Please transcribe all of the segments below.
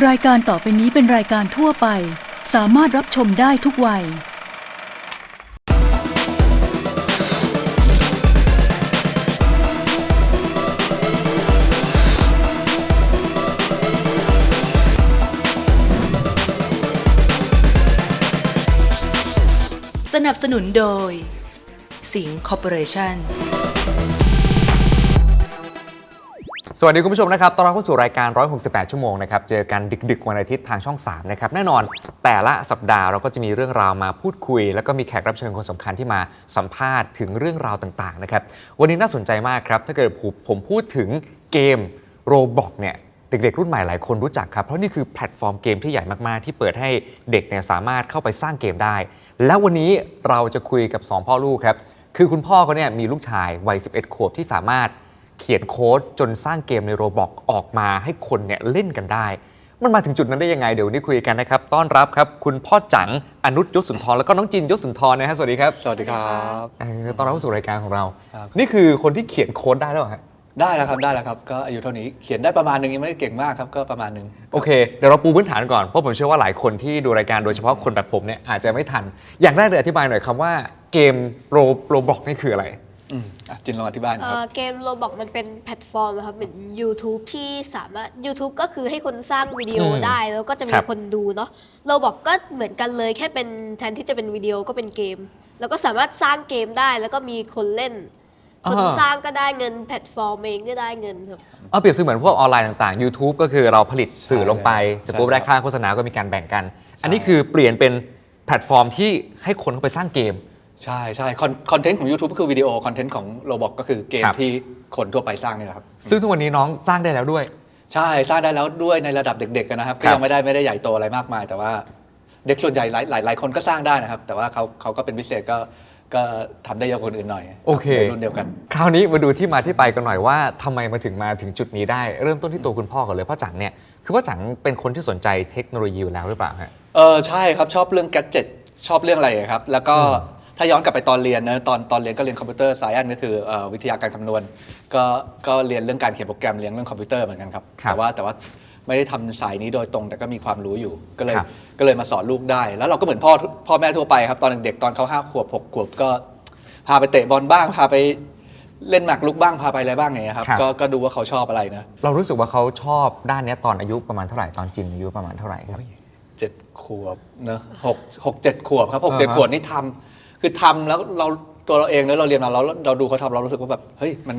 รายการต่อไปนี้เป็นรายการทั่วไป สามารถรับชมได้ทุกวัย สนับสนุนโดย สิงคอร์ปอเรชั่น สวัสดีคุณผู้ชมนะครับ ต้อนรับเข้าสู่รายการ 168 ชั่วโมงนะครับ เจอกันดึกๆ วันอาทิตย์ทางช่อง 3 นะครับ แน่นอนแต่ละสัปดาห์เราก็จะมีเรื่องราวมาพูดคุย แล้วก็มีแขกรับเชิญคนสำคัญที่มาสัมภาษณ์ถึงเรื่องราวต่างๆ นะครับ วันนี้น่าสนใจมากครับ ถ้าเกิดผมผมพูดถึงเกมโรบอกเนี่ยเด็กๆ รุ่นใหม่หลายคนรู้จักครับ เพราะนี่คือแพลตฟอร์มเกมที่ใหญ่มากๆ ที่เปิดให้เด็กเนี่ยสามารถเข้าไปสร้างเกมได้ แล้ววันนี้เราจะคุยกับ 2 พ่อลูกครับคือคุณพ่อเขาเนี่ยมีลูกชายวัย 11 ขวบที่สามารถ เขียนโค้ดจนสร้างเกมในโรบอกออกมาให้คนเนี่ยเล่นกันได้ มันมาถึงจุดนั้นได้ยังไงเดี๋ยววนนี้คุยกันนะครับ ต้อนรับครับคุณพ่อจังอนุชยศสุนทรแล้วก็น้องจินยศสุนทรนะฮะสวัสดีครับสวัสดีครับเออต้อนรับเข้าสู่รายการของเรา ครับ นี่คือคนที่เขียนโค้ดได้แล้วเหรอฮะได้แล้วครับได้แล้วครับก็อายุเท่านี้เขียนได้ประมาณหนึงยังไม่ได้เก่งมากครับก็ประมาณหนึงโอเคเดี๋ยวเราปูพื้นฐานก่อนเพราะผมเชื่อว่าหลายคนที่ดูรายการโดยเฉพาะคนแบบผมเนี่ยอาจจะไม่ทัน อย่างแรกเลยอธิบายหน่อยคำว่าเกมโรโรบอกนี่คืออะไร อืมอะจินลองอธิบายหนะคเอ่รับอเกมโรบอกมันเป็นแพลตฟอร์มนะครับเหมือน YouTube ที่สามารถ YouTube ก็คือให้คนสร้างวิดีโออืมได้แล้วก็จะมีครับ คนดูเนาะโรบอกก็เหมือนกันเลยแค่เป็นแทนที่จะเป็นวิดีโอก็เป็นเกม แล้วก็สามารถสร้างเกมได้แล้วก็มีคนเล่น คนสร้างก็ได้เงินแพลตฟอร์มเองก็ได้เงินครับ เอาเปรียบเสมือนพวกออนไลน์ต่างๆ YouTube ก็คือเราผลิตสื่อลงไปใช่เสร็จปุ๊บใช่ได้ครับค่าโฆษณาก็มีการแบ่งกัน อันนี้คือเปลี่ยนเป็นแพลตฟอร์มที่ให้คนเข้าไปสร้างเกม ใช่ใช่คอนคอนเทนต์ของ YouTube ก็คือวิดีโอคอนเทนต์ของโรบอกก็คือเกมครับ ที่คนทั่วไปสร้างนี่แหละครับ ซึ่งทุกวันนี้น้องสร้างได้แล้วด้วย ใช่สร้างได้แล้วด้วยในระดับเด็กๆกันนะครับคก็รับ ยังไม่ได้ไม่ได้ใหญ่โตอะไรมากมาย แต่ว่าเด็กส่วนใหญ่หลายหลายหลายคนก็สร้างได้นะครับ แต่ว่าเขาเขาก็เป็นพิเศษก็ก็ทำได้เยอะกว่าคนอื่นหน่อยโอเค ในรุ่นเดียวกัน คราวนี้มาดูที่มาที่ไปกันหน่อยว่าทำไมมาถึงมาถึงจุดนี้ได้ เริ่มต้นที่ตัวคุณพ่อก่อนเลยพ่อจังเนี่ยคือพ่อจังเป็นคนที่สนใจเทคโนโลยีอยู่แล้วหรือเปล่าฮะ เออใช่ครับชอบเรื่องแกจ e t ชอบเรื่องอะไรครับ แล้วก็อืม ถ้าย้อนกลับไปตอนเรียนนะตอนตอนเรียนก็เรียนคอมพิวเตอร์ไซแอนก็คือเอ่อวิทยาการคำนวณ ก็ก็เรียนเรื่องการเขียนโปรแกรมเรียนเรื่องคอมพิวเตอร์เหมือนกันครับครับแต่ว่าแต่ว่าไม่ได้ทำสายนี้โดยตรงแต่ก็มีความรู้อยู่ก็เลยครับก็เลยมาสอนลูกได้ แล้วเราก็เหมือนพ่อพ่อแม่ทั่วไปครับตอนเด็กๆตอนเขาห้าขวบหกขวบก็พาไปเตะบอลบ้างพาไปเล่นหมากรุกบ้างพาไปอะไรบ้างไงครับครับก็ก็ดูว่าเขาชอบอะไรนะ เรารู้สึกว่าเขาชอบด้านเนี้ยตอนอายุประมาณเท่าไหร่ตอนจินอายุประมาณเท่าไหร่ครับเจ็ดขวบเนอะหกหกเจ็ดขวบครับหกเจ็ดอ่าฮะขวบนี่ทำ คือทำแล้วเราตัวเราเองเนอะเราเรียนมาเราเราดูเขาทำเรารู้สึกว่าแบบเฮ้ยมัน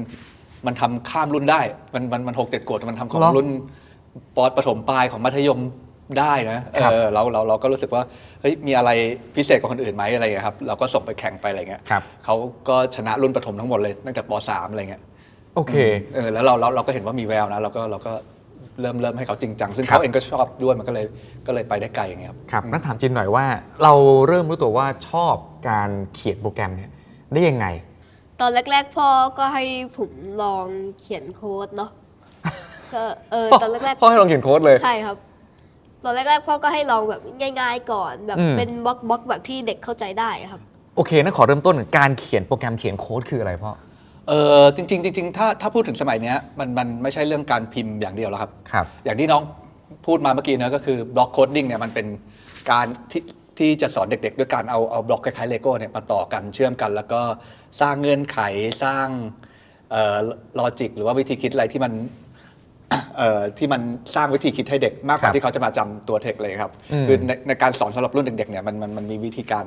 มันทำข้ามรุ่นได้ มันมันมันหกเจ็ดขวบแต่มันทำของเหรอรุ่นปอประถมปลายของมัธยมได้นะเอครับ อเราเราเราก็รู้สึกว่าเฮ้ยมีอะไรพิเศษกว่าคนอื่นไหมอะไรอย่างเงี้ยครับเราก็ส่งไปแข่งไปอะไรเงี้ยครับ เขาก็ชนะรุ่นประถมทั้งหมดเลยตั้งแต่ปสามอะไรเงี้ย โอเค เออแล้วเราเราเราก็เห็นว่ามีแววนะเราก็เราก็ เริ่มเริ่มให้เขาจริงจัง ซึ่งครับเขาเองก็ชอบด้วยมันก็เลยก็เลยไปได้ไกลอย่างเงี้ยครับครับนั่นถามจินหน่อยว่า เราเริ่มรู้ตัวว่าชอบการเขียนโปรแกรมเนี่ยได้ยังไง ตอนแรก ๆ พ่อก็ให้ผมลองเขียนโค้ดเนาะก็เออตอนแรกๆพ่อให้ลองเขียนโค้ดเลยใช่ครับ ตอนแรกๆพ่อก็ให้ลองแบบง่าย ๆ ก่อนแบบอืมเป็นบล็อกบล็อกแบบที่เด็กเข้าใจได้ครับ โอเคนั่นขอเริ่มต้นการเขียนโปรแกรมเขียนโค้ดคืออะไรพ่อ เออจริงๆจริงๆถ้าถ้าพูดถึงสมัยเนี้ยมันมันไม่ใช่เรื่องการพิมพ์อย่างเดียวแล้วครับ ครับ อย่างที่น้องพูดมาเมื่อกี้นะก็คือบล็อกโคดดิ้งเนี่ยมันเป็นการที่ที่จะสอนเด็กๆ ด้วยการเอาเอาบล็อกคล้ายๆเลโก้เนี่ยมาต่อกันเชื่อมกัน แล้วก็สร้างเงื่อนไขสร้างเอ่อลอจิกหรือว่าวิธีคิดอะไรที่มัน เอ่อที่มันสร้างวิธีคิดให้เด็กมากกครัว่าบที่เขาจะมาจำตัวเทคเลยครับ อืม คือในในการสอนสำหรับรุ่นเด็กๆเนี่ยมันมันมันมีวิธีการ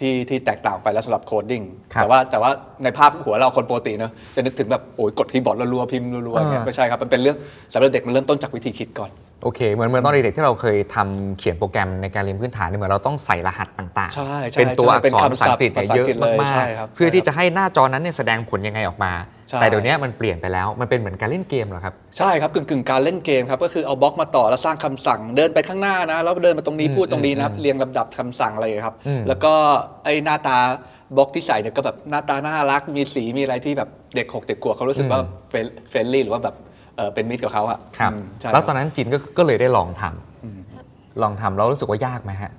ที่ที่แตกต่างไปแล้วสำหรับโคดดิ้งครับแต่ว่าแต่ว่าในภาพหัวเราคนปกติเนอะจะนึกถึงแบบโอ้ยกดคีย์บอร์ดรัวๆพิมพ์รัวๆอย่างเงี้ยอ่าไม่ใช่ครับมันเป็นเรื่องสำหรับเด็กมันเริ่มต้นจากวิธีคิดก่อนโอเคเหมือนเหมือนตอนเด็กๆที่เราเคยทำเขียนโปรแกรมในการเรียนพื้นฐานเนี่ยเหมือนเราต้องใส่รหัสต่างใช่ใช่เป็นตัวใช่อักเป็นษรคำภาษาอังกฤษเนี่ยศัพท์เยอะภาษาอังกฤษเลยมากใช่ครับๆเพื่อใช่ที่จะให้หน้าจอนั้นเนี่ยแสดงผลยังไงออกมาใช่แต่เดี๋ยวนี้มันเปลี่ยนไปแล้วมันเป็นเหมือนการเล่นเกมเหรอครับใช่ครับกึ่งกึ่งๆการเล่นเกมครับก็คือเอาบล็อกมาต่อแล้วสร้างคำสั่งเดินไปข้างหน้านะแล้วเดินมาตรงนี้อืมพูดตรงนี้นะครับอืมเรียงลำดับคำสั่งอะไรอย่างเงี้ยครับอืมแล้วก็ไอ้หน้าตาบล็อกที่ใส่เนี่ยก็แบบหน้าตาน่ารักมีสีมีอะไรที่แบบเด็กหกเด็กขวบเขารู้สึกว่าเฟรนลี่หรือว่าแบบ เออเป็นมิตรกับเขาอะครับ อืมใช่แล้วคตรัอบนนั้นจินก็ก็เลยได้ลองทำอืม ลองทำแล้วรู้สึกว่ายากไหมฮะ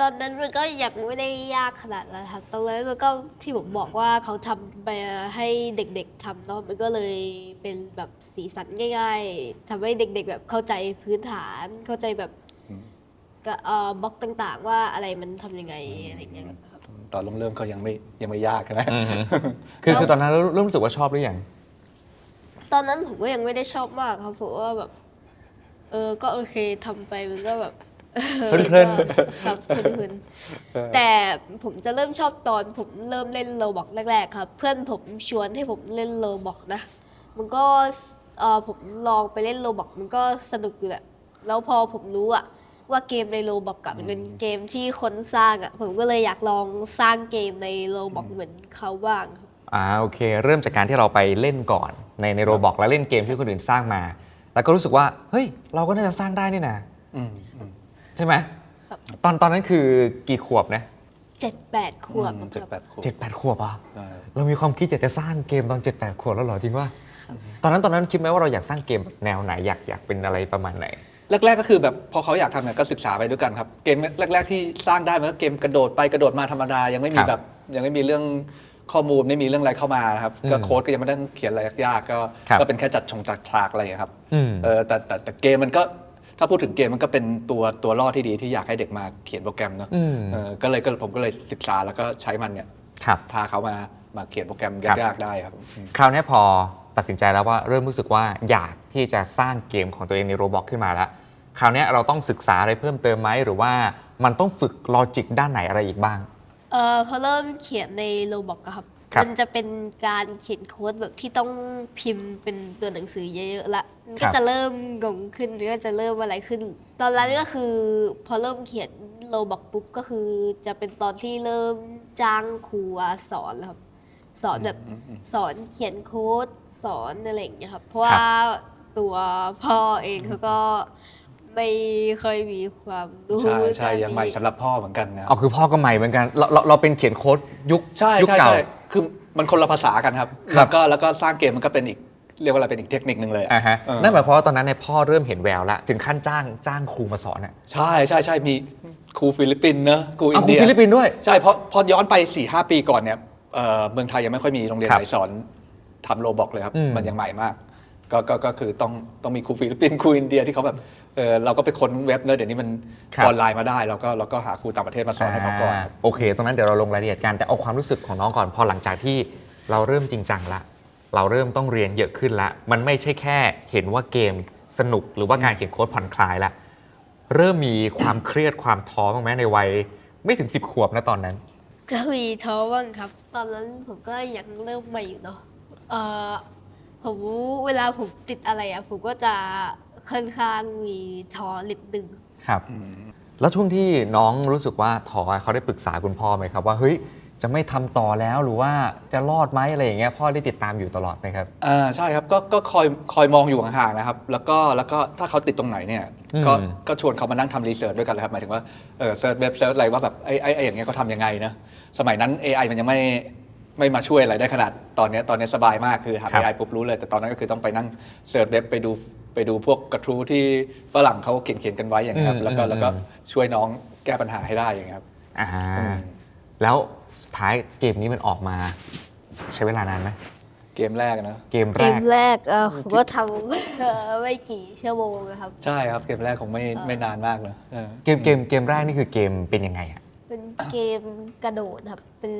ตอนนั้นมันก็ยังไม่ได้ยากขนาดนั้นครับ ตอนนั้นมันก็ที่ผมบอกว่าเขาทำมาให้เด็กๆทำเนาะ มันก็เลยเป็นแบบสีสันง่ายๆทำให้เด็ก ๆ แบบเข้าใจพื้นฐาน เข้าใจแบบอืม ก็เอ่อบล็อกต่างๆ ว่าอะไรมันทำยังไงอะไรอย่างเงี้ยครับ ตอนเริ่มๆก็ยังไม่ยังไม่ยากใช่ไหมอือฮึคือคือตอนนั้นเริ่มเริ่มรู้สึกว่าชอบหรือยัง ตอนนั้นผมก็ยังไม่ได้ชอบมากครับผมว่าแบบ เออก็โอเคทำไปมันก็แบบเพลินๆ ก็ครับเพลินๆแต่ผมจะเริ่มชอบตอนผมเริ่มเล่นโลบอกแรก ๆ ครับ เพื่อนผมชวนให้ผมเล่นโลบอกนะ มันก็เออผมลองไปเล่นโลบอกมันก็สนุกอยู่แหละ แล้วพอผมรู้อะว่าเกมในโลบอกกับมันเป็นเกมที่คนสร้างอะผมก็เลยอยากลองสร้างเกมในโลบอกเหมือนเขาบ้างครับ อ่าโอเค เริ่มจากการที่เราไปเล่นก่อน ในในโรบอกแล้วเล่นเกมที่คนอื่นสร้างมา แล้วก็รู้สึกว่าเฮ้ย เราก็น่าจะสร้างได้นี่นะอืมอืมใช่ไหมครับตอนตอนนั้นคือกี่ขวบนะเจ็ดแปดขวบอืมคเจ็ดรับแปดขวบเจ็ดแปดขวบอะใช่ เรามีความคิดอยากจะสร้างเกมตอนเจ็ดแปดขวบแล้วเหรอจริงว่าตอนนั้นตอนนั้นคิดไหมว่าเราอยากสร้างเกมแบบแนวไหนอยากอยากเป็นอะไรประมาณไหน แรก ๆ ก็คือแบบพอเขาอยากทำเนี่ยก็ศึกษาไปด้วยกันครับ เกมแรก ๆ ที่สร้างได้มันก็เกมกระโดดไปกระโดดมาธรรมดายังไม่มีครับแบบยังไม่มีเรื่อง ข้อมูลไม่มีเรื่องอะไรเข้ามาครับอืมก็โค้ดก็ยังไม่ได้เขียนอะไรยากๆก็ครับก็เป็นแค่จัดชงจัดฉากอะไรอย่างเงี้ยครับอืมเออแต่แต่แต่เกมมันก็ถ้าพูดถึงเกมมันก็เป็นตัวตัวล่อที่ดีที่อยากให้เด็กมาเขียนโปรแกรมเนาะอืมเออก็เลยก็ผมก็เลยศึกษาแล้วก็ใช้มันเนี่ยครับพาเขามามาเขียนโปรแกรมครับยากๆได้ครับอืมคราวนี้พอตัดสินใจแล้วว่าเริ่มรู้สึกว่าอยากที่จะสร้างเกมของตัวเองในโรบอกขึ้นมาแล้ว คราวนี้เราต้องศึกษาอะไรเพิ่มเติมไหมหรือว่ามันต้องฝึกลอจิกด้านไหนอะไรอีกบ้างเอ่อพอเริ่มเขียนในโลบอกครับ ครับ มันจะเป็นการเขียนโค้ดแบบที่ต้องพิมพ์เป็นตัวหนังสือเยอะๆละมันคก็รับจะเริ่มงงขึ้นมันก็จะเริ่มอะไรขึ้น ตอนนั้นก็คือพอเริ่มเขียนโลบอกปุ๊บก็คือจะเป็นตอนที่เริ่มจ้างครูมาสอนแล้วครับ สอนแบบอืมอืม สอนเขียนโค้ดสอนอะไรอย่างเงี้ยครับ เพราะว่าตัวพ่อเองเขาก็ ไม่ค่อยมีความรู้ใช่ใช่ด้านนี้ยังใหม่สำหรับพ่อเหมือนกันนะครับเอาคือพ่อก็ใหม่เหมือนกันเราเราเราเป็นเขียนโค้ดยุคใช่ยุคใช่เก่า ใช่คือมันคนละภาษากันครับครับ แล้วก็แล้วก็สร้างเกมมันก็เป็นอีกเรียกว่าอะไรเป็นอีกเทคนิคนึงเลยอะอ่าฮะเออนั่นหมายความว่าตอนนั้นเนี่ยพ่อเริ่มเห็นแววแล้วถึงขั้นจ้างจ้างครูมาสอนอะใช่ใช่ใช่มีครูฟิลิปปินส์เนอะครูอิเอานครูเดีย ฟิลิปปินส์ด้วย ใช่เพราะพอย้อนไป4ี่หปีก่อนเนี่ยเอ่อเมืองไทยยังไม่ค่อยมีโรงเรียนครับไหนสอนทำโรบอกเลยครับ อืม มันยังใหม่มาก ก็ก็ก็คือต้องต้องมีครูฟิลิปปินส์ครูอินเดียที่เขาแบบเออเราก็ไปค้นเว็บเนอะเดี๋ยวนี้มันครับ ออนไลน์มาได้เราก็เราก็หาครูต่างประเทศมาสอนให้เขาก่อนอ่าโอเค ตรงนั้นเดี๋ยวเราลงรายละเอียดกัน แต่เอาความรู้สึกของน้องก่อนพอหลังจากที่เราเริ่มจริงจังละ เราเริ่มต้องเรียนเยอะขึ้นละ มันไม่ใช่แค่เห็นว่าเกมสนุกหรือว่าการเขียนโค้ดผ่อนคลายละ เริ่มมีความเครียดความท้อบ้างไหมในวัยไม่ถึง 10 ขวบนะตอนนั้น ก็มีท้อบ้างครับ ตอนนั้นผมก็ยังเริ่มใหม่อยู่เนาะเอ่อ ผมเวลาผมติดอะไรอะผมก็จะค่อนข้างมีท้อนิดนึงครับ แล้วช่วงที่น้องรู้สึกว่าท้อเขาได้ปรึกษาคุณพ่อไหมครับ ว่าเฮ้ยจะไม่ทำต่อแล้วหรือว่าจะรอดไหมอะไรอย่างเงี้ยพ่อได้ติดตามอยู่ตลอดไหมครับอ่าใช่ครับก็ก็คอยคอยมองอยู่ห่างๆนะครับ แล้วก็แล้วก็ถ้าเขาติดตรงไหนเนี่ยก็อืมก็ชวนเขามานั่งทำรีเสิร์ชด้วยกันเลยครับหมายถึงว่าเออเซิร์ชเว็บเซิร์ชอะไรว่าแบบไอ้ไอ้ไอ้อย่างเงี้ยเขาทำยังไงนะสมัยนั้น AI มันยังไม่ ไม่มาช่วยอะไรได้ขนาดตอนเนี้ยตอนเนี้ยสบายมากคือหาครับ AI ปุ๊บรู้เลย แต่ตอนนั้นก็คือต้องไปนั่งเซิร์ชเว็บไปดูไปดูพวกกระทู้ที่ฝรั่งเขาเขียนเขียนกันไว้อย่างเงี้ยครับอืมแล้วก็อืมแล้วก็อืมช่วยน้องแก้ปัญหาให้ได้อย่างเงี้ยครับอ่าอืมแล้วสุดท้ายเกมนี้มันออกมา ใช้เวลานานไหมเกมแรกนะเกมเกแรมกแรกเอ่อผมก็ทำเอ่อไม่กี่ชั่วโมงนะครับ ใช่ครับเกมแรกคงไม่ไม่นานมากเลยเออเกมเกมเกมแรกนี่คือเกมเป็นยังไงอะ เป็นเกมกระโดดครับ เป็น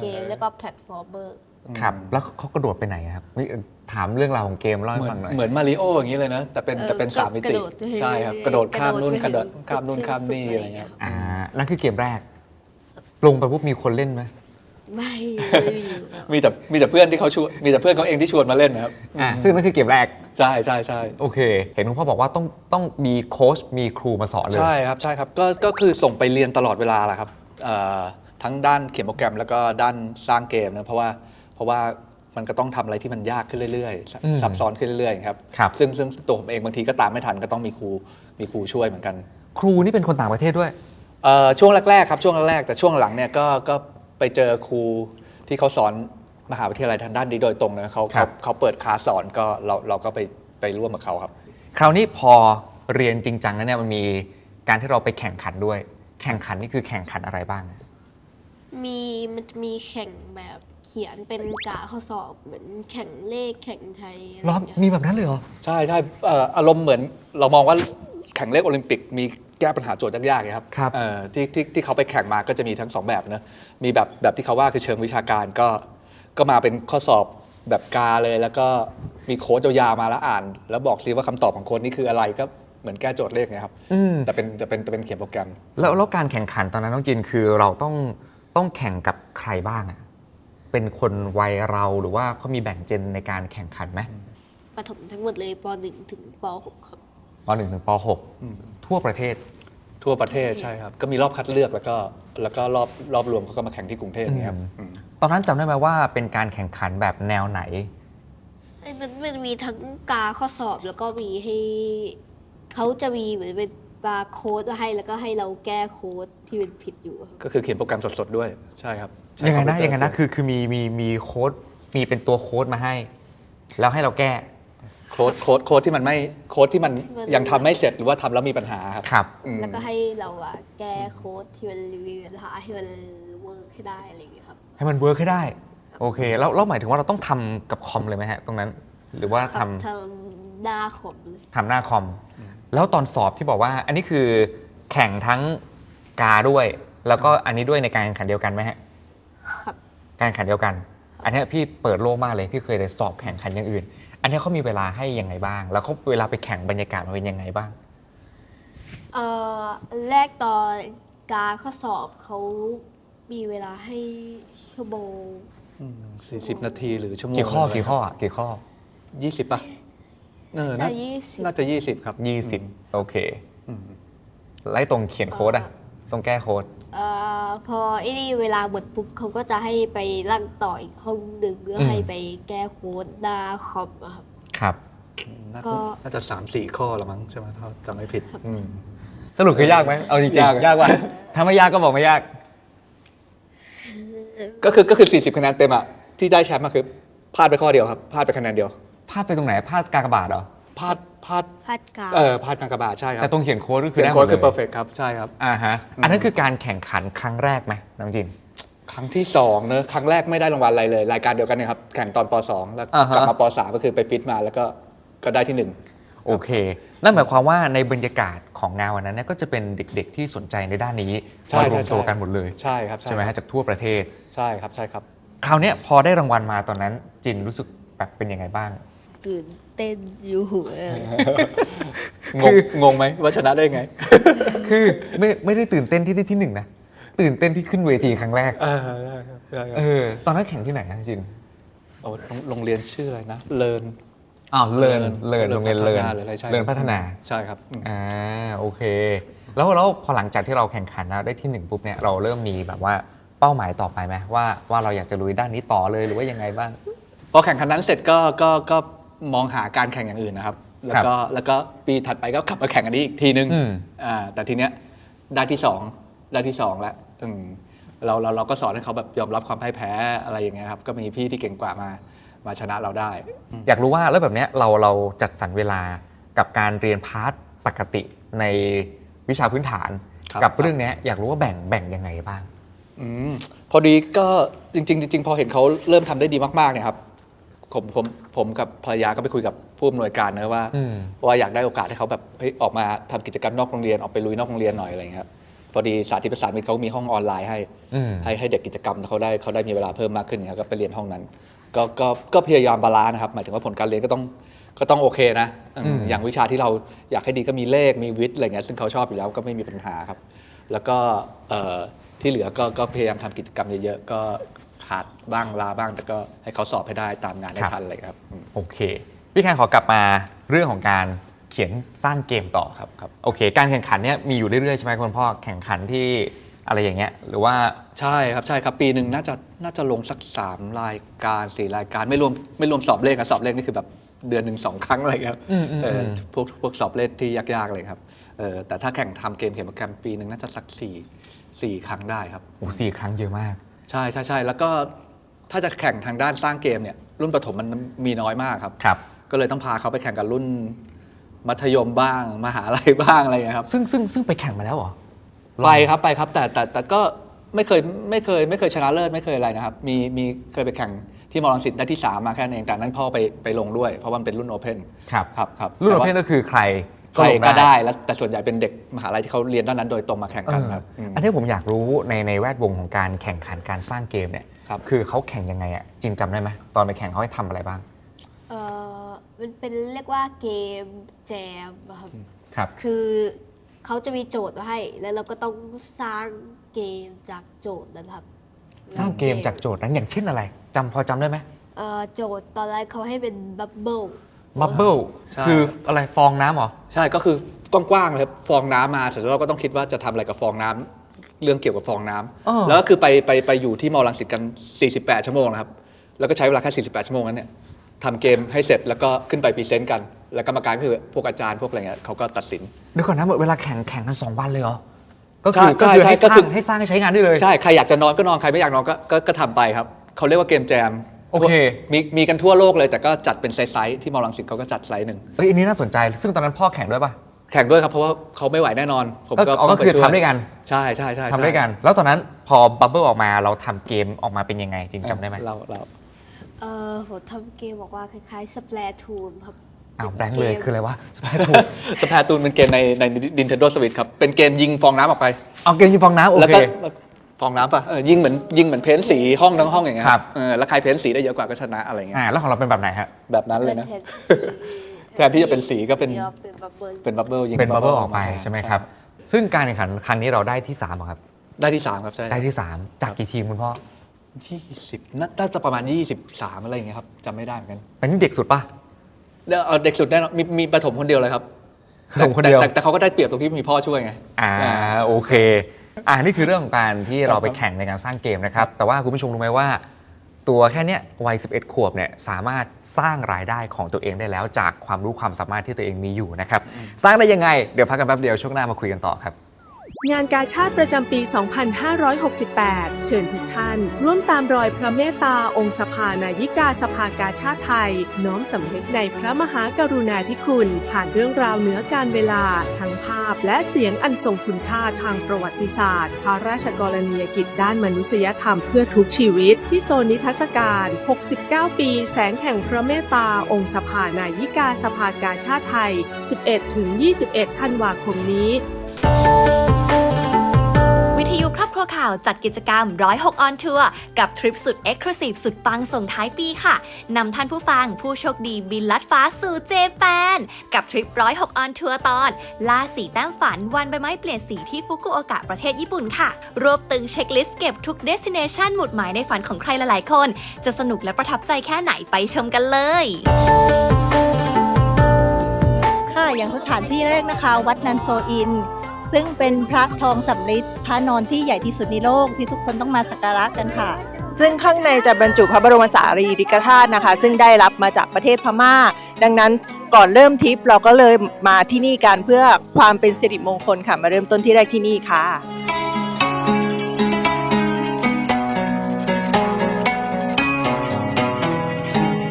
เกมเออแล้วก็แพลตฟอร์มเมอร์ ครับ แล้วเขากระโดดไปไหนอะครับนี่ถามเรื่องราวของเกมเล่าให้เหมือฟันงหน่อย เหมือนมาริโออย่างนี้เลยนะ แต่เป็นเออแต่เป็นก็สามมิกระติโดดไปใช่ครับเรื่อยๆกระโดดข้ามนู่นกกระระโดโดดดไปข้ามนู่นจุดข้ามนี่สิ้นสุดอะไรเงี้ยอ่า นั่นคือเกมแรก ลงไปปุ๊บมีคนเล่นไหมไม่ไม่มีครับ มีแต่มีแต่เพื่อนที่เขาชวนมีแต่เพื่อนเขาเองที่ชวนมาเล่นนะครับอ่า ซึ่งนั่นคือเกมแรก ใช่ใช่ใช่โอเค เห็นคุณพ่อบอกว่าต้องต้องมีโค้ชมีครูมาสอนเลย ใช่ครับใช่ครับก็ก็คือส่งไปเรียนตลอดเวลาแหละครับเอ่อ ทั้งด้านเขียนโปรแกรมแล้วก็ด้านสร้างเกมนะเพราะว่าเพราะว่ามันก็ต้องทำอะไรที่มันยากขึ้นเรื่อยอืมๆซับซ้อนขึ้นเรื่อยๆครับครับซึ่งซึ่งตัวผมเองบางทีก็ตามไม่ทันก็ต้องมีครูมีครูช่วยเหมือนกัน ครูนี่เป็นคนต่างประเทศด้วยเอ่อช่วงแรกๆครับช่วงแรกๆแต่ช่วงหลังเนี่ยก็ก็ไปเจอครูที่เขาสอนมหาวิทยาลัยทางด้านนี้โดยตรงนะเขาครัเขาบเขาเปิดคลาสสอนก็เราเราก็ไปไปร่วมกับเขาครับ คราวนี้พอเรียนจริงจังแล้วเนี่ยมันมีการที่เราไปแข่งขันด้วย แข่งขันนี่คือแข่งขันอะไรบ้างอะมีมันจะมีแข่งแบบเขียนเป็นกาข้อสอบเหมือนแข่งเลขแข่งไทยอะไรรออบย่างเงี้ยมีแบบนั้นเลยเหรอ ใช่ใช่เอ่ออารมณ์เหมือนเรามองว่าแข่งเลขโอลิมปิกมีแก้ปัญหาโจทย์ยากๆไงครับครับเอ่อที่ที่ที่เขาไปแข่งมาก็จะมีทั้งสองแบบนะมีแบบแบบที่เขาว่าคือเชิงวิชาการก็ก็มาเป็นข้อสอบแบบกาเลย แล้วก็มีโค้ดยาวๆมาแล้วอ่าน แล้วบอกซิว่าคำตอบของคนนี่คืออะไรก็ เหมือนแก้โจทย์เลขไงครับอืมแต่เป็นจะเป็นจะเป็นเขียนโปรแกรม แล้วแล้วการแข่งขันตอนนั้นน้องจินคือเราต้องต้องแข่งกับใครบ้างอะเป็นคนวัยเราหรือว่าเขามีแบ่งเจนในการแข่งขันไหมประถมทั้งหมดเลยป .1 ถึงป .6 ครับ ป .1 ถึงป .6 ทั่วประเทศ ทั่วประเทศใช่ครับ ก็มีรอบคัดเลือกแล้วก็แล้วก็รอบรอบรวมเขาก็มาแข่งที่กรุงเทพเนี่ยครับอืมอืมตอนนั้นจำได้ไหมว่าเป็นการแข่งขันแบบแนวไหน ไอ้นั้นมันมีทั้งกาข้อสอบแล้วก็มีให้ เขาจะมีเหมือนเป็นบาร์โค้ดมาให้แล้วก็ให้เราแก้โค้ดที่เป็นผิดอยู่ครับก็คือเขียนโปรแกรมสดๆด้วยใช่ครับใช้ยังไงคอมนะพิวเตอร์ยังไงนะคือคือมีมีมีโค้ดมีเป็นตัวโค้ดมาให้ แล้วให้เราแก้ โค้ดโค้ดโค้ดที่มันไม่โค้ดที่มันที่มันยังทำไม่เสร็จหรือว่าทำแล้วมีปัญหาครับครับ อืม แล้วก็ให้เราอะแก้โค้ดที่มันรีวิวหาให้มันเวิร์กให้ได้อะไรอย่างเงี้ยครับ ให้มันเวิร์กให้ได้ โอเค แล้วแล้วหมายถึงว่าเราต้องทำกับคอมเลยไหมฮะ ตรงนั้น หรือว่าคทำรับทำหน้าคอมเลย ทำหน้าคอม แล้วตอนสอบที่บอกว่า อันนี้คือแข่งทั้งกาด้วย แล้วก็อันนี้ด้วยในการแข่งขันเดียวกันไหมฮะครับ การแข่งขันเดียวกัน อันเนี้ยพี่เปิดโลกมากเลยพี่เคยได้สอบแข่งขันอย่างอื่น อันเนี้ยเขามีเวลาให้ยังไงบ้าง แล้วเขาเวลาไปแข่งบรรยากาศมันเป็นยังไงบ้าง เอ่ออันแรกตอนกาข้อสอบเขามีเวลาให้ชั่วโมงสี่สิบนาทีหรือชั่วโมงกี่ข้อกี่ข้ออะกี่ข้อ ยี่สิบป่ะ เออจะน่ายี่สิบน่าจะยี่สิบครับ20โอเคอืม ไล่ตรงเขียนโค้ดอะตรงแก้โค้ดเอ่อพอไอ้นี่เวลาหมดปุ๊บเขาก็จะให้ไปลั่งต่ออีกห้องหนึ่งเพื่ออืมให้ไปแก้โค้ดหน้าคอมอะครับ ครับ น่าก็ น่าจะสามสี่ข้อละมั้งใช่ไหมถ้าจำไม่ผิด อืม สรุปคือยากไหมเอาจริงๆยากยากว่ะถ้าไม่ยากก็บอกไม่ยาก ก็คือก็คือสี่สิบคะแนนเต็มอะที่ได้แชมป์มาคือพลาดไปข้อเดียวครับพลาดไปคะแนนเดียว พลาดไปตรงไหนพลาดกากบาทเหรอ พลาดพลาดพลาดกาเออพลาดกากบาทใช่ครับแต่ตรงเขียนโค้ดก็คือเขียนได้หโค้มดดคือเลย perfect ครับใช่ครับ อ่าฮะ อันนั้นคือการแข่งขันครั้งแรกไหมน้องจิน ครั้งที่สองเนอะครั้งแรกไม่ได้รางวัลอะไรเลย รายการเดียวกันเนะครับแข่งตอนป .2 แล้วอ่าฮะ กลับมาป .3 ก็คือไปฟิตมาแล้วก็ก็ได้ที่หนึ่ง โอเค นั่นหมายความว่าในบรรยากาศของงานวันนั้นเนี่ยก็จะเป็นเด็กๆที่สนใจในด้านนี้ใช่มารใช่วมตัวกันหมดเลย ใช่ครับใช่ไหมฮะจากทั่วประเทศ ใช่ครับใช่ครับ คราวเนี้ยพอได้รางวัลมาตอนนั้นจินรู้สึกแบบเป็นยังไงบ้าง ตื่นเต้นอยู่หัวเลยงงงงไหมว่าชนะได้ไง คือไม่ไม่ได้ตื่นเต้นที่ได้ที่หนึ่งนะตื่นเต้นที่ขึ้นเวทีครั้งแรกอ่าได้ครับได้ครัเอบอตอนนั้นแข่งที่ไหนนะจินโอ้โรงโรงเรียนชื่ออะไรนะเลินอ้าวเลินเลินโรงเรียนเลินพัฒาหรืออะไรใช่เลินพัฒนาใช่ครับอืมอ่าโอเค แล้วแล้วพอหลังจากที่เราแข่งขันแล้วได้ที่หนึ่งปุ๊บเนี่ยเราเริ่มมีแบบว่าเป้าหมายต่อไปไหมว่าว่าเราอยากจะลุยด้านนี้ต่อเลยหรือว่ายังไงบ้างพอแข่งขันนั้นเสร็จก็ก็ก็ มองหาการแข่งอย่างอื่นนะครับ แล้วก็แล้วก็ปีถัดไปก็กลับมาแข่งอันนี้อีกทีนึงอืม อ่าแต่ทีเนี้ยได้ที่สองได้ที่สองแล้วอืมเราเราเราก็สอนให้เขาแบบยอมรับความพ่ายแพ้อะไรอย่างเงี้ยครับ ก็มีพี่ที่เก่งกว่ามามาชนะเราได้ อยากรู้ว่าแล้วแบบเนี้ยเราเราจัดสรรเวลากับการเรียนพาร์ทปกติในวิชาพื้นฐาน ครับ กับเรื่องเนี้ยอยากรู้ว่าแบ่งแบ่งยังไงบ้าง อืมพอดีก็จริงๆจริงๆพอเห็นเขาเริ่มทำได้ดีมากๆเนี่ยครับ ผมผมผมกับภรรยาก็ไปคุยกับผู้อำนวยการนะว่า อืม ว่าอยากได้โอกาสให้เขาแบบเฮ้ยออกมาทำกิจกรรมนอกโรงเรียนออกไปลุยนอกโรงเรียนหน่อยอะไรเงี้ยครับพอดีสาธิตประสานมิตรเขามีห้องออนไลน์ให้ อืม ให้ให้เด็กกิจกรรมเขาได้เขาได้มีเวลาเพิ่มมากขึ้นเนี่ยก็ไปเรียนห้องนั้น ก็ก็ก็พยายามบาลานซ์นะครับหมายถึงว่าผลการเรียนก็ต้องก็ต้องโอเคนะอืมอืม อย่างวิชาที่เราอยากให้ดีก็มีเลขมีวิทย์อะไรเงี้ยซึ่งเขาชอบอยู่แล้วก็ไม่มีปัญหาครับ แล้วก็เอ่อที่เหลือก็ก็พยายามทำกิจกรรมเยอะๆก็ ขาดบ้างลาบ้าง แต่ก็ให้เขาสอบให้ได้ตามงานให้ทันเลยครับอืม โอเค พี่แคนขอกลับมาเรื่องของการเขียนสร้างเกมต่อครับครับ โอเค การแข่งขันเนี้ยมีอยู่เรื่อยๆใช่ไหมคุณพ่อแข่งขันที่อะไรอย่างเงี้ยหรือว่า ใช่ครับใช่ครับปีหนึ่งน่าจะน่าจะลงสักสามรายการสี่รายการไม่รวมไม่รวมสอบเลขนะสอบเลขนี่คือแบบเดือนหนึ่งสองครั้งอะไรครับอืมอืมเอออืมพวกพวกสอบเลขที่ยากๆเลยครับเออแต่ถ้าแข่งทำเกมเขียนโปรแกรมปีหนึ่งน่าจะสักสี่สี่ครั้งได้ครับ โอ้สี่ครั้งเยอะมาก ใช่ใช่ใช่แล้วก็ถ้าจะแข่งทางด้านสร้างเกมเนี่ยรุ่นประถมมันมีน้อยมากครับ ครับ ก็เลยต้องพาเขาไปแข่งกับรุ่น มัธยมบ้างมหาลัยบ้างอะไรอย่างเงี้ยครับ ซึ่งซึ่งซึ่งไปแข่งมาแล้วเหรอ ไปครับไปครับแต่แต่แต่ก็ไม่เคยไม่เคยไม่เคยชนะเลิศไม่เคยอะไรนะครับ มีมีเคยไปแข่งที่มอลังสิตได้ที่3มาแค่นั้นเองแต่นั้นพ่อไปไปลงด้วย เพราะว่ามันเป็นรุ่นโอเพนครับ ครับครับรุ่นประแต่เภทว่าก็คือใคร ใครลงก็ได้แล้วแต่ส่วนใหญ่เป็นเด็กมหาลัยที่เขาเรียนด้านนั้นโดยตรงมาแข่งเอกันอครับอืมอันนี้ผมอยากรู้ในในแวดวงของการแข่งขันการสร้างเกมเนี่ยครับคือเขาแข่งยังไงอะจินจำได้ไหมตอนไปแข่งเขาให้ทำอะไรบ้างเอ่อมันเป็นเรียกว่าเกมแจมอะครับครับคือเขาจะมีโจทย์มาให้แล้วเราก็ต้องสร้างเกมจากโจทย์นั้นครับ สร้างเกมจากโจทย์นั้นอย่างเช่นอะไรจำพอจำได้ไหมเอ่อโจทย์ตอนแรกเขาให้เป็นบับเบิล บับเบิลใช่ คืออะไรฟองน้ำเหรอ ใช่ก็คือกว้างๆเลยครับฟองน้ำมาเสร็จแล้วเราก็ต้องคิดว่าจะทำอะไรกับฟองน้ำเรื่องเกี่ยวกับฟองน้ำอ้อแล้วก็คือไปไปไปอยู่ที่มอลังสิตกัน 48 ชั่วโมงนะครับ แล้วก็ใช้เวลาแค่48 ชั่วโมงนั้นเนี่ยทำเกมให้เสร็จแล้วก็ขึ้นไปพรีเซนต์กัน แล้วกรรมการก็คือพวกอาจารย์พวกอะไรเงี้ยเขาก็ตัดสิน เดี๋ยวก่อนนะเวลาแข่งแข่งกันสองวันเลยเหรอ ก็ใช่คือก็คือใช่ให้สก็ร้าคืงอ ให้สร้างให้ใช้งานได้เลย ใช่ ใครอยากจะนอนก็นอน ใครไม่อยากนอนก็ก็ก็ทำไปครับ เขาเรียกว่าเกมแจม โอเค มีมีกันทั่วโลกเลยแต่ก็จัดเป็นไซส์ๆที่มอลังสิตเขาก็จัดไซส์หนึ่งเอ้ยอันนี้น่าสนใจ ซึ่งตอนนั้นพ่อแข่งด้วยป่ะแข่งด้วยครับเพราะว่าเขาไม่ไหวแน่นอน ผมก็ก็อ๋อต้ก็องไปคือช่วยทำด้วยกันใช่ใช่ใช่ทำด้วยกัน แล้วตอนนั้นพอบับเบิลออกมาเราทำเกมออกมาเป็นยังไงจริงจำได้ไหมเราเราเอ่อผมทำเกมบอกว่าคล้ายๆสเปรทูนครับอ้าวป็นแบงค์เลยกมคืออะไรวะถูกสแปรตูนเป็นเกมในใน Nintendo Switch ครับเป็นเกมยิงฟองน้ำออกไป เอาเกมยิงฟองน้ำโอแล้วเค ก็ ฟองน้ำป่ะเออยิงเหมือนยิงเหมือนเพ้นท์สีห้องทั้งห้องอย่างเงี้ยครับ เออแล้วใครเพ้นท์สีได้เยอะกว่าก็ชนะอะไรเงี้ยอ่าแล้วของเราเป็นแบบไหนฮะ แบบนั้นเลยนะ แทนแทนที่จะเป็นสีก็เป็น เป็นบับเบิลเป็นบับเบิลยิงเป็นบับเบิล bubble ออกไปใช่ไหมครับ ซึ่งการแข่งขันครั้งนี้เราได้ที่3อะครับ ได้ที่สามครับใช่ได้ที่ 3 จากกี่ทีมคุณพ่อ ยี่สิบน่าจะประมาณ23อะไรอย่างเงี้ยครับจำไม่ได้เหมือนกันแต่นี่เด็กสุดป่ะเดี๋ยวเอาเด็กสุดแน่นอนมีมีประถมคนเดียวเลยครับประถมคนเดียว แต่แต่แต่เขาก็ได้เปรียบตรงที่มีพ่อช่วยไง อ่าโอเค อ่านี่คือเรื่องของการที่เราไปแข่งในการสร้างเกมนะครับ แต่ว่าคุณผู้ชมรู้ไหมว่า ตัวแค่เนี้ยวัย 11 ขวบเนี่ยสามารถสร้างรายได้ของตัวเองได้แล้ว จากความรู้ความสามารถที่ตัวเองมีอยู่นะครับ สร้างได้ยังไง เดี๋ยวพักกันแป๊บเดียวช่วงหน้ามาคุยกันต่อครับ งานกาชาติประจำปี 2568 เชิญทุกท่าน ร่วมตามรอยพระเมตตาองค์สภานายิกาสภากาชาติไทย น้อมสำนึกในพระมหากรุณาธิคุณ ผ่านเรื่องราวเหนือการเวลา ทั้งภาพและเสียงอันทรงคุณค่าทางประวัติศาสตร์ พระราชกรณียกิจด้านมนุษยธรรมเพื่อทุกชีวิต ที่โซนนิทรรศการ 69 ปี แสงแห่งพระเมตตาองค์สภานายิกาสภากาชาติไทย 11-21 ธันวาคมนี้ ครัวข่าวจัดกิจกรรม106ออนทัวร์กับทริปสุดเอ็กซ์คลูซีฟสุดปังส่งท้ายปีค่ะนำท่านผู้ฟังผู้โชคดีบินลัดฟ้าสู่เจแปน กับทริป106ออนทัวร์ตอน ล่าสีแต้มฝันวันใบไม้เปลี่ยนสีที่ฟุกุโอกะประเทศญี่ปุ่นค่ะ รวบตึงเช็คลิสต์เก็บทุกเดสติเนชันหมุดหมายในฝันของใครหลายๆคน จะสนุกและประทับใจแค่ไหนไปชมกันเลยค่ะอย่างสถานที่แรกนะคะ วัดนันโซอิน ซึ่งเป็นพระทองสำริดพระนอนที่ใหญ่ที่สุดในโลกที่ทุกคนต้องมาสักการะกันค่ะ ซึ่งข้างในจะบรรจุพระบรมสารีริกธาตุนะคะ ซึ่งได้รับมาจากประเทศพม่า ดังนั้นก่อนเริ่มทริปเราก็เลยมาที่นี่กันเพื่อความเป็นสิริมงคลค่ะ มาเริ่มต้นที่แรกที่นี่ค่ะ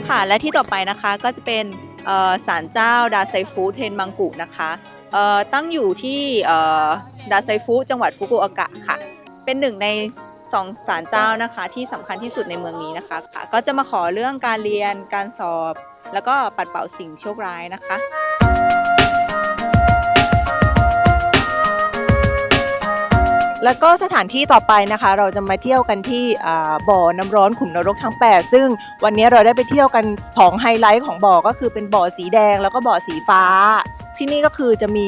ค่ะและที่ต่อไปนะคะก็จะเป็นเอ่อศาลเจ้าดาไซฟูเทนมังกุนะคะเอ่อ ตั้งอยู่ที่ดาไซฟูจังหวัดฟุกุโอกะค่ะ เป็นหนึ่งในสองศาลเจ้านะคะ ที่สำคัญที่สุดในเมืองนี้นะคะค่ะ ก็จะมาขอเรื่องการเรียนการสอบ แล้วก็ปัดเป่าสิ่งโชคร้ายนะคะแล้วก็สถานที่ต่อไปนะคะ เราจะมาเที่ยวกันที่บ่อน้ำร้อนขุมนรกทั้ง 8 ซึ่งวันนี้เราได้ไปเที่ยวกันสองไฮไลท์ของบ่อก็คือเป็นบ่อสีแดงแล้วก็บ่อสีฟ้า ที่นี่ก็คือจะมี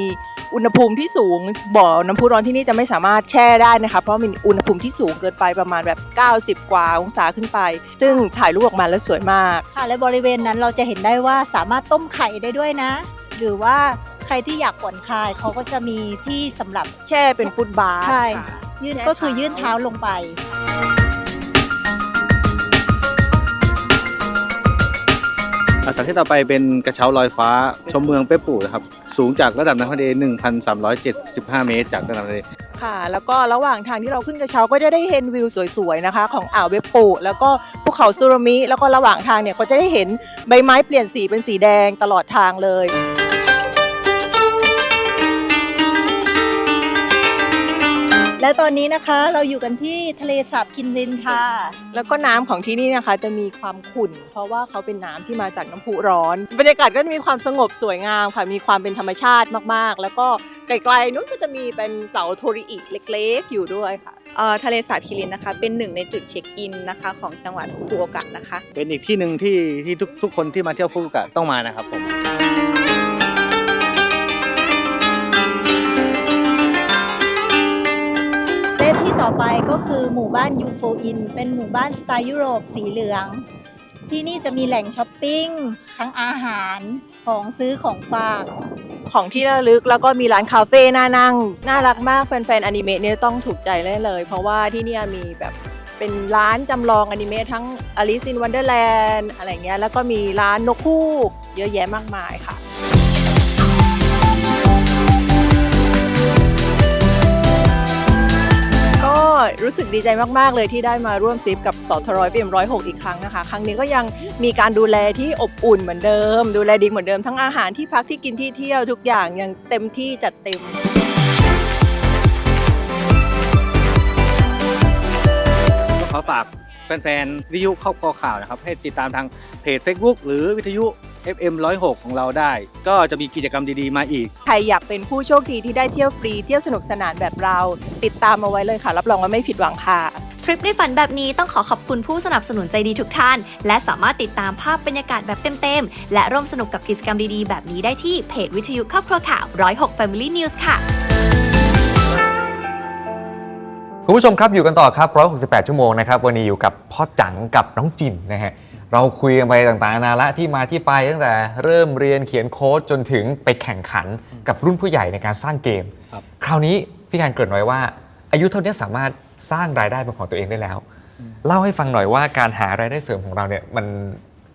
อุณหภูมิที่สูงบ่อน้ำพุร้อนที่นี่จะไม่สามารถแช่ได้นะคะ เพราะมีอุณหภูมิที่สูงเกินไปประมาณแบบ 90 กว่าองศาขึ้นไป ซึ่งถ่ายรูปออกมาแล้วสวยมาก ค่ะและบริเวณนั้นเราจะเห็นได้ว่าสามารถต้มไข่ได้ด้วยนะ หรือว่าใครที่อยากผ่อนคลายเขาก็จะมีที่สำหรับแช่เป็นฟุตบาร์ใช่ค่ะยื่นแช่ก็คือเท้ายื่นเท้าลงไป สถานที่ต่อไปเป็นกระเช้าลอยฟ้าชมเมืองเป๊ปู่นะครับ สูงจากระดับน้ำทะเล 1,375 เมตร จากระดับน้ำทะเลค่ะ แล้วก็ระหว่างทางที่เราขึ้นกระเช้าก็จะได้เห็นวิวสวยๆนะคะ ของอ่าวเวปปูแล้วก็ภูเขาซูรามิ แล้วก็ระหว่างทางเนี่ยก็จะได้เห็นใบไม้เปลี่ยนสีเป็นสีแดงตลอดทางเลย และตอนนี้นะคะเราอยู่กันที่ทะเลสาบคินรินค่ะ แล้วก็น้ำของที่นี่นะคะจะมีความขุ่น เพราะว่าเขาเป็นน้ำที่มาจากน้ำพุร้อน บรรยากาศก็จะมีความสงบสวยงามค่ะ มีความเป็นธรรมชาติมากๆ แล้วก็ไกลๆนู้นก็จะมีเป็นเสาโทริอิเล็กๆ อยู่ด้วยค่ะ เอ่อทะเลสาบคิรินนะคะเป็นหนึ่งในจุดเช็คอินนะคะของจังหวัดฟุกุโอกะนะคะ เป็นอีกที่หนึ่งที่ที่ทุกทุกคนที่มาเที่ยวฟุกุโอกะต้องมานะครับผม ต่อไปก็คือหมู่บ้านยูโฟอินเป็นหมู่บ้านสไตล์ยุโรปสีเหลือง ที่นี่จะมีแหล่งช้อปปิ้ง ทั้งอาหารของซื้อของฝาก ของที่ระลึกแล้วก็มีร้านคาเฟ่น่านั่ง น่ารักมากแฟนๆอนิเมะเนี่ยต้องถูกใจแน่เลย เพราะว่าที่นี่มีแบบเป็นร้านจำลองอนิเมะทั้ง Alice in Wonderland อะไรเงี้ยแล้วก็มีร้านนกฮูกเยอะแยะมากมายค่ะ ก็รู้สึกดีใจมาก ๆ เลยที่ได้มาร่วมซิปกับสทร้อยเปียมร้อยหกอีกครั้งนะคะ ครั้งนี้ก็ยังมีการดูแลที่อบอุ่นเหมือนเดิม ดูแลดีเหมือนเดิมทั้งอาหารที่พักที่กินที่เที่ยวทุกอย่างยังเต็มที่จัดเต็มก็ขอฝากแฟนๆ วิทยุครอบครัวข่าวนะครับ ให้ติดตามทางเพจ Facebook หรือวิทยุ FM 106 ของเราได้ ก็จะมีกิจกรรมดีๆมาอีก ใครอยากเป็นผู้โชคดีที่ได้เที่ยวฟรีเที่ยวสนุกสนานแบบเรา ติดตามเอาไว้เลยค่ะ รับรองว่าไม่ผิดหวังค่ะ ทริปในฝันแบบนี้ต้องขอขอบคุณผู้สนับสนุนใจดีทุกท่าน และสามารถติดตามภาพบรรยากาศแบบเต็มๆ และร่วมสนุกกับกิจกรรมดีๆ แบบนี้ได้ที่เพจวิทยุครอบครัวข่าว106 Family News ค่ะ คุณผู้ชมครับอยู่กันต่อครับ 168 ชั่วโมงนะครับ วันนี้อยู่กับพ่อจังกับน้องจินนะฮะ เราคุยกันไปต่างๆนานาละที่มาที่ไปตั้งแต่เริ่มเรียนเขียนโค้ดจนถึงไปแข่งขันกับรุ่นผู้ใหญ่ในการสร้างเกม ครับ คราวนี้พี่การเกริ่นไว้ว่า อายุเท่านี้สามารถสร้างรายได้เป็นของตัวเองได้แล้ว เล่าให้ฟังหน่อยว่าการหารายได้เสริมของเราเนี่ยมัน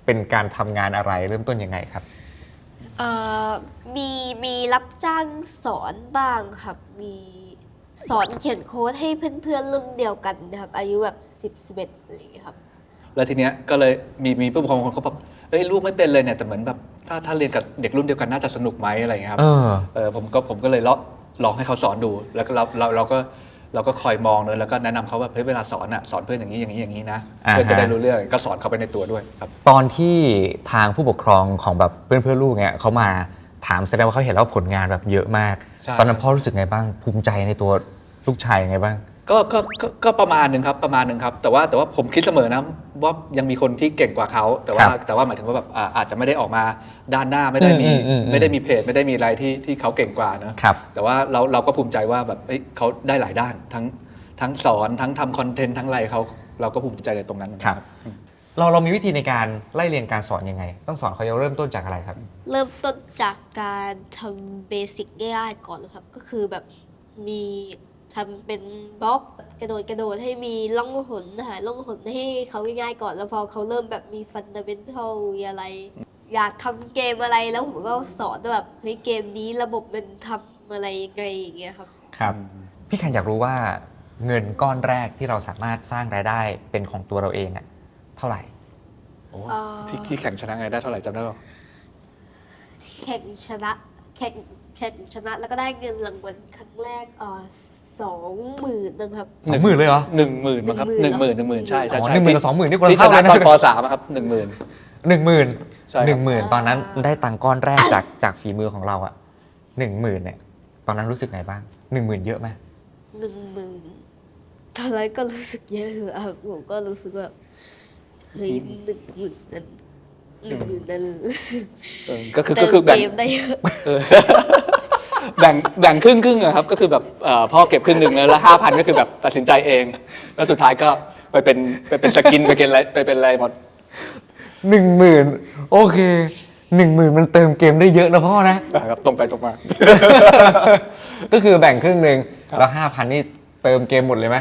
เป็นการทำงานอะไรเริ่มต้นยังไงครับ เอ่อมีมีรับจ้างสอนบ้างครับ มีสอนเขียนโค้ดให้เพื่อนๆรุ่นเดียวกันนะครับ อายุแบบ 10 11อะไรอย่างเงี้ยครับ แล้วทีเนี้ยก็เลยมีมีผู้ปกครองบางคนเขาแบบเอ้ยลูกไม่เป็นเลยเนี่ยแต่เหมือนแบบถ้าถ้าเรียนกับเด็กรุ่นเดียวกันน่าจะสนุกไหมอะไรอย่างเงี้ยครับเออ เออผมก็ผมก็เลยลองลองให้เขาสอนดู แล้วก็เราเราเราก็เราก็คอยมองเลยแล้วก็แนะนำเขาว่าเฮ้ยเวลาสอนอะสอนเพื่อนอย่างนี้อย่างนี้อย่างนี้นะอ่าฮะ เพื่อจะได้รู้เรื่องก็สอนเขาไปในตัวด้วยครับ ตอนที่ทางผู้ปกครองของแบบเพื่อนเพื่อนๆลูกเนี่ยเขามาถามแสดงว่าเขาเห็นแล้วผลงานแบบเยอะมาก ใช่ ตอนนั้นใช่พ่อรู้สึกไงบ้างภูมิใจในตัวลูกชายยังไงบ้าง ก็ก็ก็ก็ประมาณหนึ่งครับประมาณหนึ่งครับ แต่ว่าแต่ว่าผมคิดเสมอนะว่ายังมีคนที่เก่งกว่าเขาแต่ว่าครับแต่ว่าหมายถึงว่าแบบอ่าอาจจะไม่ได้ออกมาด้านหน้าไม่ได้มีอืมอืมอืม ไม่ได้มีเพจไม่ได้มีอะไรที่ที่เขาเก่งกว่านะ ครับ แต่ว่าเราเราก็ภูมิใจว่าแบบเอ้ยเขาได้หลายด้านทั้งทั้งสอนทั้งทำคอนเทนต์ทั้งอะไรเขาเราก็ภูมิใจในตรงนั้นเหมือนคกัรันบเราเรามีวิธีในการไล่เรียนการสอนยังไง ต้องสอนเขาจะเริ่มต้นจากอะไรครับ เริ่มต้นจากการทำเบสิกง่ายๆก่อนเลยครับ ก็คือแบบมี ทำเป็นบล็อกกระโดดกระโดดให้มีล่องหนหาล่องหนให้เขาง่ายๆก่อนแล้วพอเขาเริ่มแบบมีฟันเดเมนทัลอะไร อยากทำเกมอะไรแล้วผมก็สอนว่าแบบเฮ้ยเกมนี้ระบบมันทำอะไรยังไงอย่างเงี้ยครับครับพี่แคนอยากรู้ว่าเงินก้อนแรกที่เราสามารถสร้างรายได้เป็นของตัวเราเองอะเท่าไหร่โอ้อ่าที่ที่แข่งชนะไงได้เท่าไหร่จำได้ป่ะแข่งชนะแข่งแข่งชนะแล้วก็ได้เงินรางวัลครั้งแรกเอ่อ สองหมื่นนะครับ สองหมื่นเลยเหรอหนึ่งหมื่นมั้งครับหหนึ่นึ่งงหหมื่มื่นน หนึ่งหมื่นใช่ใช่อ๋อใช่หนึ่งหมื่นกับสองหมื่นนี่คนละที่ชเท่านะเลยนะตอนปสามอะครับหนึ่งหมื่น หนึ่งหมื่นใช่ครับ หนึ่งหมื่นตอนนั้นได้ตังค์ก้อนแรกจากจากฝีมือของเราอะหนึ่งหมื่นเนี่ย ตอนนั้นรู้สึกไงบ้างหนึ่งหมื่นเยอะไหมหนึ่งหมื่นตอนแรกก็รู้สึกเยอะอยู่อะผมก็รู้สึกว่าเฮ้ยหนึ่งหมื่นนั้นหนึ่งหมื่นนั้นเออก็คือเติก็มคือแบ่งเกมได้เยอะเออ แบ่งแบ่งครึ่งครึ่งอะครับก็คือแบบเอ่อพ่อเก็บครึ่งหนึ่งแล้วแล้วห้าพันก็คือแบบตัดสินใจเอง แล้วสุดท้ายก็ไปเป็นไปเป็นสกินไปเป็นอะไรไปเป็นอะไรหมดหนึ่งหมื่นโอเคหนึ่งหมื่นมันเติมเกมได้เยอะนะพ่อนะ นะครับตรงไปตรงมา ก็คือแบ่งครึ่งหนึ่งครับ แล้วห้าพันนี่เติมเกมหมดเลยไหม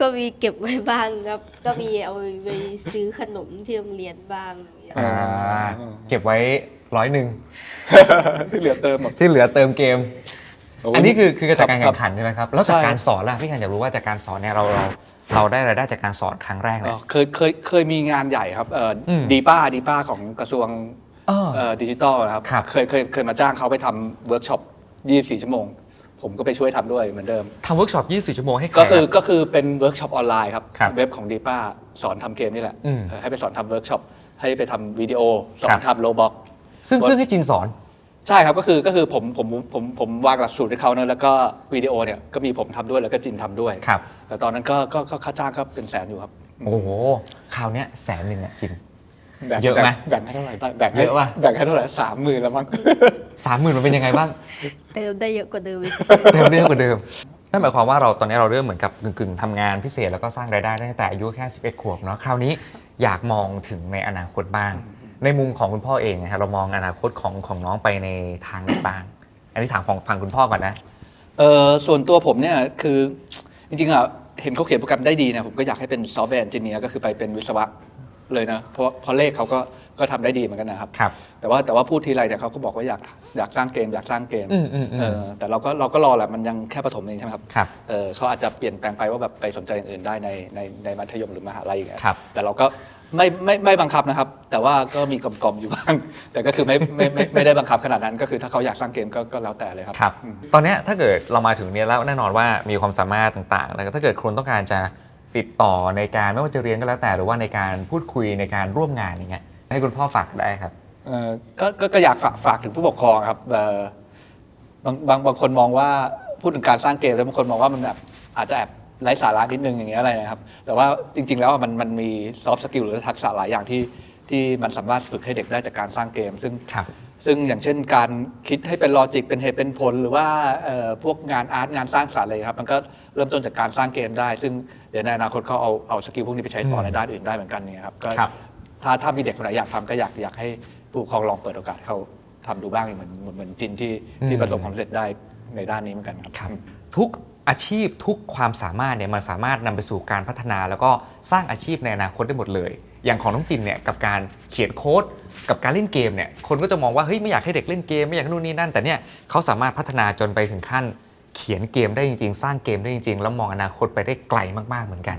ก็มีเก็บไว้บ้างครับ ก็มีเอาไปซื้อขนมที่โรงเรียนบ้างอย่างเงี้ยอ่าเก็บไว้ ร้อยหนึ่ง ที่เหลือเติมหมด ที่เหลือเติมเกม โอ้ยอันนี้คือคือจากการครัแข่บงขันใช่ไหมครับ แล้วจากใช่ การสอนล่ะพี่กันอยากรู้ว่าจากการสอนเนี่ยเราเราเราได้รายได้จากการสอนครั้งแรกอ๋เนี่ย อเคยเคยเคยมีงานใหญ่ครับเอ่ออม ดีป้าดีป้าของกระทรวงเออ เอ่อดิจิตอลนะครับ ครับ เคยเคยเคยมาจ้างเขาไปทำเวิร์กช็อป 24 ชั่วโมงผผมก็ไปช่วยทำด้วยเหมือนเดิม ทำเวิร์กช็อป 24 ชั่วโมงให้ใครก็คือรับก็คือเป็นเวิร์กช็อปออนไลน์ครับ ครับเว็บของดีป้าสอนทำเกมนี่แหละอืมเออให้ไปสอนทำเวิร์กช็อปให้ไปทำวิดีโอ สอครันบ ทำโลบ็อก ซึ่งซึ่งให้จินสอน ใช่ครับก็คือก็คือผมผมผมผมวางหลักสูตรให้เขาเนอะแล้วก็วิดีโอเนี่ยก็มีผมทำด้วยแล้วก็จินทำด้วยครับ แต่ตอนนั้นก็ก็ก็ค่าจ้างก็เป็นแสนอยู่ครับโอ้โหคราวเนี้ยแสนหนึ่งอะจิน แบ่งเยอะไหมแบ่งแบ่งให้เท่าไหร่บ้างแบ่งให้เยอะปะ แบ่งให้เท่าไหร่สามหมื่นแล้วมั้ง สามหมื่นมันเป็นยังไงบ้าง เติมได้เยอะกว่าเดิมอีก เติมเรื่องกว่าเดิมนั่นหมายความว่าเราตอนนี้เราเริ่มเหมือนกับกึ่งๆทำงานพิเศษแล้วก็สร้างรายได้ตั้งแต่อายุแค่ 11 ขวบเนาะคราวนี้อยากมองถึงในอนาคตบ้าง ในมุมของคุณพ่อเองนะครับเรามองอนาคตของของน้องไปในทางไหนบ้าง อันนี้ถามของฟังคุณพ่อก่อนนะ เออส่วนตัวผมเนี่ยคือจริงๆอะเห็นเขาเขียนโปรแกรมได้ดีนะผมก็อยากให้เป็นซอฟต์แวร์เอนจิเนียร์ก็คือไปเป็นวิศวะเลยนะเพราะเพราะเลขเขาก็ก็ทำได้ดีเหมือนกันนะครับ ครับ แต่ว่าแต่ว่าพูดทีไรเนี่ยเขาก็บอกว่าอยากอยากสร้างเกมอยากสร้างเกมอืมอืมอืม เออแต่เราก็เราก็รอแหละมันยังแค่ประถมเองใช่ไหมครับ ครับ เออเขาอาจจะเปลี่ยนแปลงไปว่าแบบไปสนใจอย่างอื่นได้ในในในมัธยมหรือมหาลัยอย่างเงี้ยครับแต่เราก็ ไม่ไม่ไม่บังคับนะครับ แต่ว่าก็มีกลมๆอยู่บ้าง แต่ก็คือไม่ไม่ไม่ไม่ได้บังคับขนาดนั้นก็คือถ้าเขาอยากสร้างเกมก็ก็แล้วแต่เลยครับ ครับ อืม ตอนเนี้ยถ้าเกิดเรามาถึงเนี้ยแล้วแน่นอนว่ามีความสามารถต่างๆ แล้วก็ถ้าเกิดคนต้องการจะติดต่อในการไม่ว่าจะเรียนก็แล้วแต่หรือว่าในการพูดคุยในการร่วมงานอย่างเงี้ยให้คุณพ่อฝากได้ครับ เอ่อก็ก็ก็อยากฝากฝากถึงผู้ปกครองครับเอ่อบางบางบางคนมองว่าพูดถึงการสร้างเกมแล้วบางคนมองว่ามันแบบอาจจะแอบ ไร้สาระนิดนึงอย่างเงี้ยอะไรนะครับ แต่ว่าจริง ๆ แล้วมันมันมีซอฟต์สกิลหรือทักษะหลายอย่างที่ที่มันสามารถฝึกให้เด็กได้จากการสร้างเกม ซึ่งครับ ซึ่งอย่างเช่นการคิดให้เป็นลอจิกเป็นเหตุเป็นผล หรือว่าเอ่อพวกงานอาร์ตงานสร้างสรรค์อะไรครับ มันก็เริ่มต้นจากการสร้างเกมได้ ซึ่งเดี๋ยวในอนาคตเขาเอาเอาสกิลพวกนี้ไปใช้ต่อในด้านอื่นได้เหมือนกันเนี่ยครับก็ครับ ถ้าถ้ามีเด็กคนไหนอยากทำก็อยากอยากให้ผู้ปกครองลองเปิดโอกาสให้เขาทำดูบ้างเหมือนเหมือนเหมือนจินที่ที่อืมประสบความสำเร็จได้ในด้านนี้เหมือนกันครับครับทุก อาชีพทุกความสามารถเนี่ยมันสามารถนำไปสู่การพัฒนา แล้วก็สร้างอาชีพในอนาคตได้หมดเลย อย่างของน้องจินเนี่ยกับการเขียนโค้ดกับการเล่นเกมเนี่ยคนก็จะมองว่าเฮ้ยไม่อยากให้เด็กเล่นเกมไม่อยากให้นู่นนี่นั่น แต่เนี่ยเขาสามารถพัฒนาจนไปถึงขั้น เขียนเกมได้จริง ๆ สร้างเกมได้จริง ๆ แล้วมองอนาคตไปได้ไกลมากๆเหมือนกัน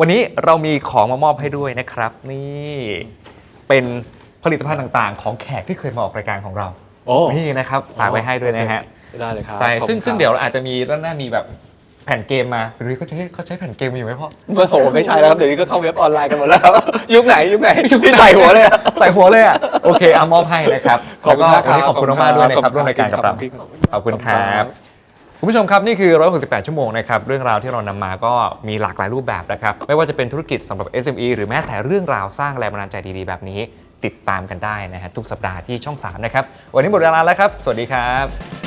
วันนี้เรามีของมามอบให้ด้วยนะครับ นี่เป็นผลิตภัณฑ์ต่างๆ ของแขกที่เคยมาออกรายการของเราโอ้นี่นะครับฝากไว้ให้ด้วยนะฮะ ได้เลยครับใช่ขอบคุณซึ่งครับซึ่งเดี๋ยวเราอาจจะมีด้านหน้ามีแบบแผ่นเกมมาหรือเขาใช้เขาใช้แผ่นเกมอยู่ไหมพ่อ เมื่อโหไม่ใช่แล้วครับเดี๋ยวนี้ก็เข้าเว็บออนไลน์กันหมดแล้วยุคไหนยุคไหนที่ใส่หัวเลยอะ ใส่หัวเลยอะ โอเคเอามอบให้นะครับขอบแล้วคุก็ณมากครับวันนี้ขอบคุณมากๆด้วยนะครับขอบคุณร่วมรายการกับเราขอบคุณครับขอบคุณครับ คุณผู้ชมครับ นี่คือ 168 ชั่วโมงนะครับ เรื่องราวที่เรานำมาก็มีหลากหลายรูปแบบนะครับ ไม่ว่าจะเป็นธุรกิจสำหรับ SME หรือแม้แต่เรื่องราวสร้างแรงบันดาลใจดีๆ แบบนี้ ติดตามกันได้นะฮะทุกสัปดาห์ที่ช่อง 3 นะครับ วันนี้หมดเวลาแล้วครับ สวัสดีครับ